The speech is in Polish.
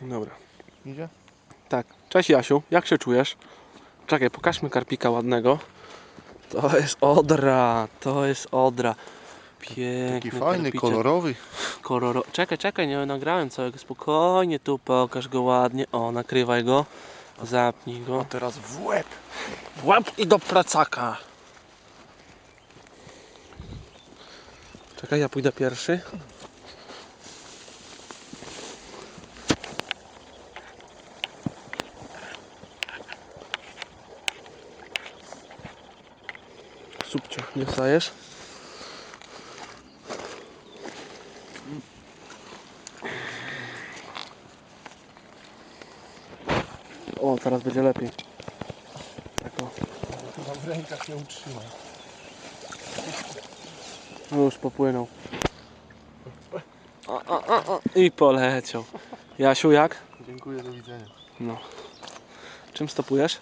Dobra. Idzie? Tak. Cześć Jasiu, jak się czujesz? Czekaj, pokażmy karpika ładnego. To jest odra, to jest odra. Piękny Taki fajny, karpiczek. kolorowy. Koloro... Czekaj, czekaj, nie nagrałem całego. Spokojnie, tu pokaż go ładnie. O, nakrywaj go. Zapnij A go. teraz w łeb. W łap i do placaka. Czekaj, ja pójdę pierwszy. Subcio, nie wstajesz? O, teraz będzie lepiej. Tak o. Chyba w rękach nie utrzyma. No już popłynął. O, o, o, o. I poleciał. Jasiu, jak? Dziękuję, do widzenia. No. Czym stopujesz?